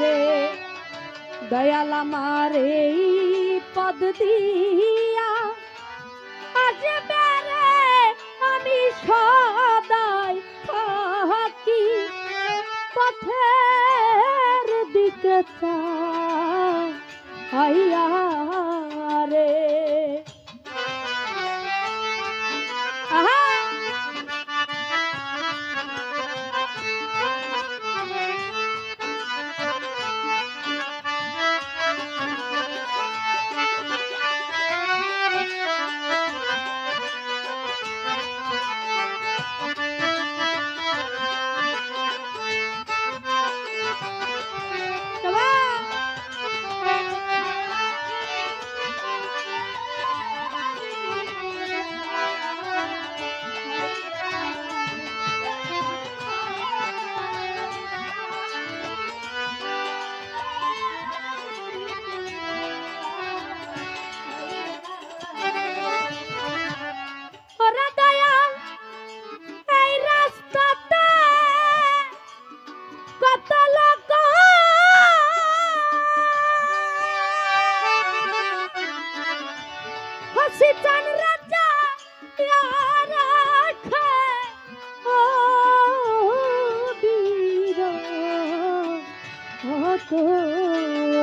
রে, দয়াল আমার এই পদ দিয়া। আজ বেড়ে আমি সদাই থাকি, পথের দিকে চা। আইয়া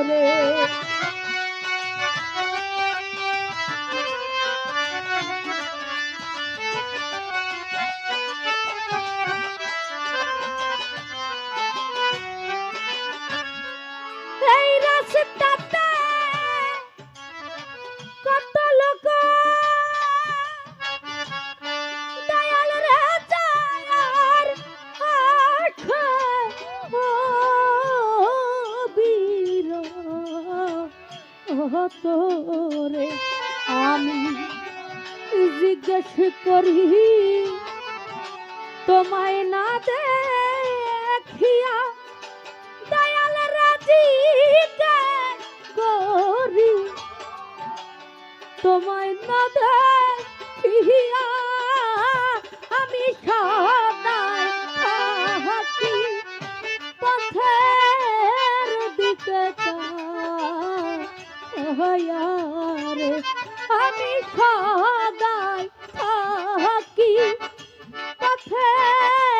চলে না দেখিয়া দয়াল রাজিকে করি। তোমায় না দেখিয়া আমি সদাই থাকি। পথের দিকে রে আমি সদাই থাকি। পথের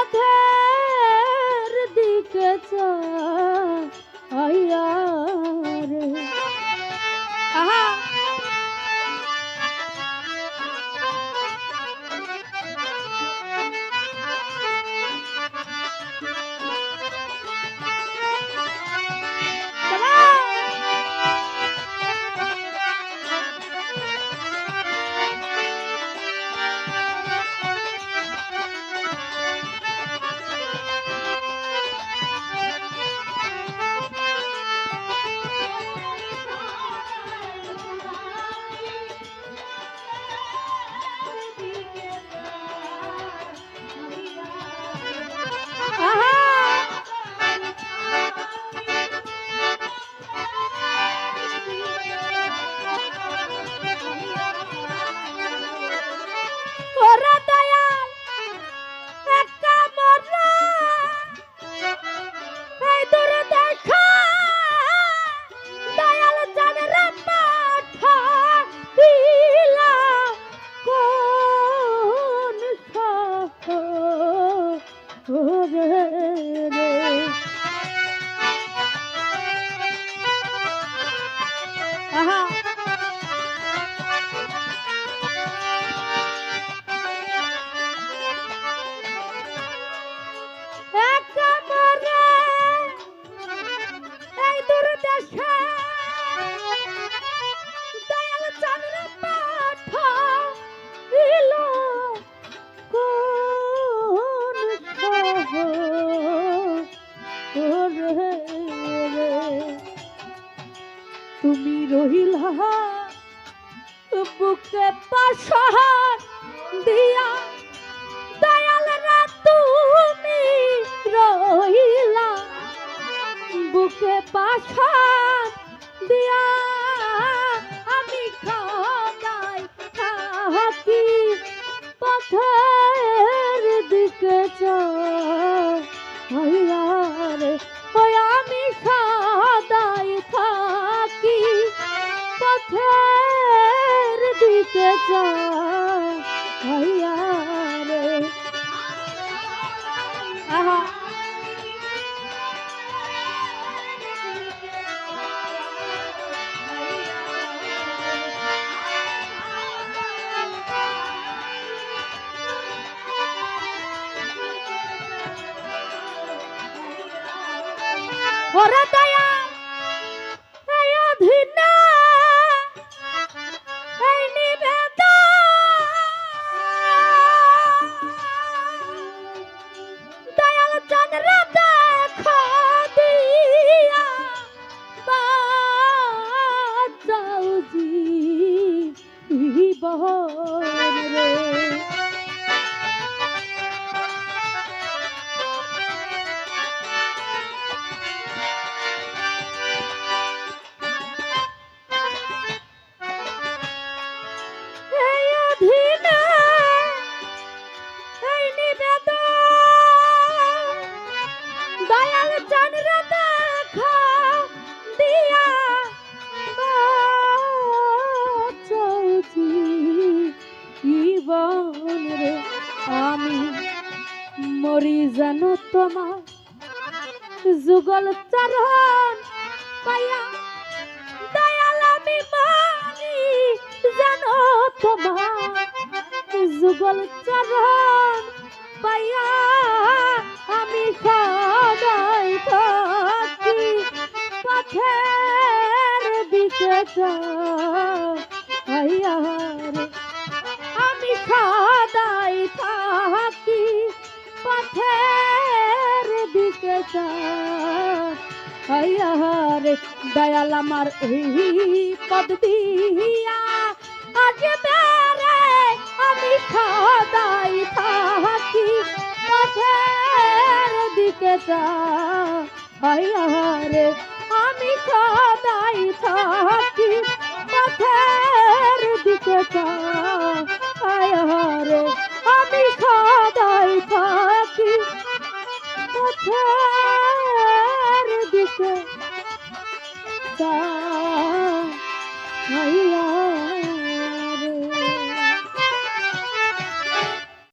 পথে Let's! ಹೊರಟ জানো তোমার? যুগল চরণ পায়া, দয়াল আমি মানি, জানো তোমার? যুগল চরণ পায়া, আমি সদাই থাকি পথের রে, দয়াল আমার এই পদ দিয়া। আজ বেড়ে আমি সদাই থাকি, পথের দিকে রে, আমি সদাই থাকি, পথের দিকে আয়